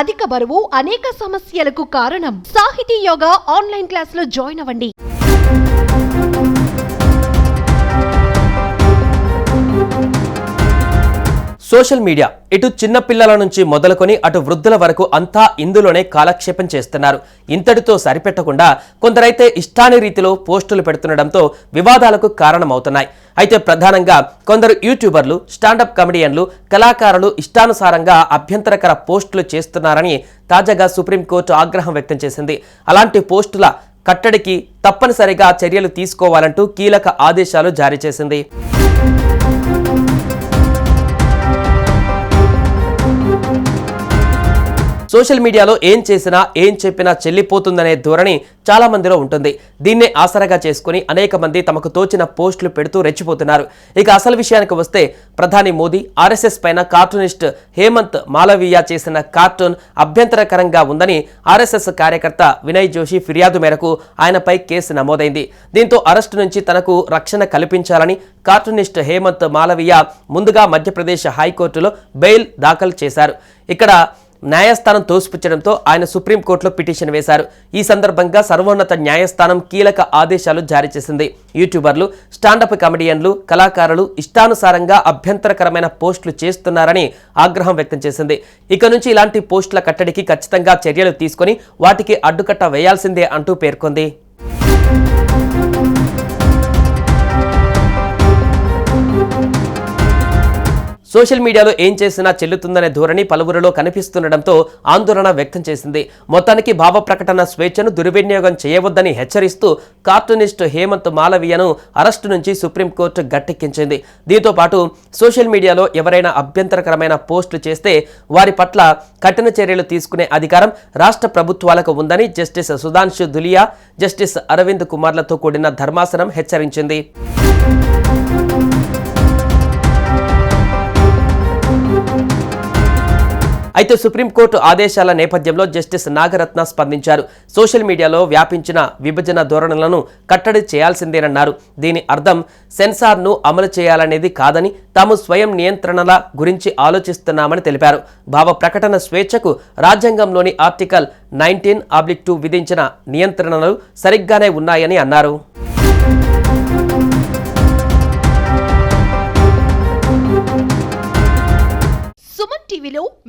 అధిక బరువు అనేక సమస్యలకు కారణం. సాహితీ యోగా ఆన్లైన్ క్లాసులో జాయిన్ అవ్వండి. సోషల్ మీడియా ఇటు చిన్న పిల్లల నుంచి మొదలుకొని అటు వృద్ధుల వరకు అంతా ఇందులోనే కాలక్షేపం చేస్తున్నారు. ఇంతటితో సరిపెట్టకుండా కొందరైతే ఇష్టాని రీతిలో పోస్టులు పెడుతుండడంతో వివాదాలకు కారణమవుతున్నాయి. అయితే ప్రధానంగా కొందరు యూట్యూబర్లు స్టాండప్ కమెడియన్లు కళాకారులు ఇష్టానుసారంగా అభ్యంతరకర పోస్టులు చేస్తున్నారని తాజాగా సుప్రీంకోర్టు ఆగ్రహం వ్యక్తం చేసింది. అలాంటి పోస్టుల కట్టడికి తప్పనిసరిగా చర్యలు తీసుకోవాలంటూ కీలక ఆదేశాలు జారీ చేసింది. సోషల్ మీడియాలో ఏం చేసినా ఏం చెప్పినా చెల్లిపోతుందనే ధోరణి చాలా మందిలో ఉంటుంది. దీన్నే ఆసరాగా చేసుకుని అనేక మంది తమకు తోచిన పోస్టులు పెడుతూ రెచ్చిపోతున్నారు. ఇక అసలు విషయానికి వస్తే ప్రధాని మోదీ ఆర్ఎస్ఎస్ పైన కార్టూనిస్ట్ హేమంత్ మాలవీయ చేసిన కార్టూన్ అభ్యంతరకరంగా ఉందని ఆర్ఎస్ఎస్ కార్యకర్త వినయ్ జోషి ఫిర్యాదు మేరకు ఆయనపై కేసు నమోదైంది. దీంతో అరెస్టు నుంచి తనకు రక్షణ కల్పించాలని కార్టూనిస్ట్ హేమంత్ మాలవీయ ముందుగా మధ్యప్రదేశ్ హైకోర్టులో బెయిల్ దాఖలు చేశారు. ఇక్కడ న్యాయస్థానం తోసిపుచ్చడంతో ఆయన సుప్రీంకోర్టులో పిటిషన్ వేశారు. ఈ సందర్భంగా సర్వోన్నత న్యాయస్థానం కీలక ఆదేశాలు జారీ చేసింది. యూట్యూబర్లు స్టాండప్ కమెడియన్లు కళాకారులు ఇష్టానుసారంగా అభ్యంతరకరమైన పోస్టులు చేస్తున్నారని ఆగ్రహం వ్యక్తం చేసింది. ఇక నుంచి ఇలాంటి పోస్టుల కట్టడికి ఖచ్చితంగా చర్యలు తీసుకొని వాటికి అడ్డుకట్ట వేయాల్సిందే అంటూ పేర్కొంది. సోషల్ మీడియాలో ఏం చేసినా చెల్లుతుందనే ధోరణి పలువురిలో కనిపిస్తుండటంతో ఆందోళన వ్యక్తం చేసింది. మొత్తానికి భావ ప్రకటన స్వేచ్ఛను దుర్వినియోగం చేయవద్దని హెచ్చరిస్తూ కార్టూనిస్ట్ హేమంత్ మాలవీయను అరెస్టు నుంచి సుప్రీంకోర్టు గట్టెక్కించింది. దీంతో పాటు సోషల్ మీడియాలో ఎవరైనా అభ్యంతరకరమైన పోస్టులు చేస్తే వారి పట్ల కఠిన చర్యలు తీసుకునే అధికారం రాష్ట్ర ప్రభుత్వాలకు ఉందని జస్టిస్ సుధాంశు దులియా జస్టిస్ అరవింద్ కుమార్లతో కూడిన ధర్మాసనం హెచ్చరించింది. అయితే సుప్రీంకోర్టు ఆదేశాల నేపథ్యంలో జస్టిస్ నాగరత్న స్పందించారు. సోషల్ మీడియాలో వ్యాపించిన విభజన ధోరణులను కట్టడి చేయాల్సిందేనన్నారు. దీని అర్థం సెన్సార్ను అమలు చేయాలనేది కాదని తాము స్వయం నియంత్రణల గురించి ఆలోచిస్తున్నామని తెలిపారు. భావ ప్రకటన స్వేచ్ఛకు రాజ్యాంగంలోని ఆర్టికల్ నైన్టీన్ ఆబ్లిక్ టూ విధించిన నియంత్రణలు సరిగ్గానే ఉన్నాయని అన్నారు.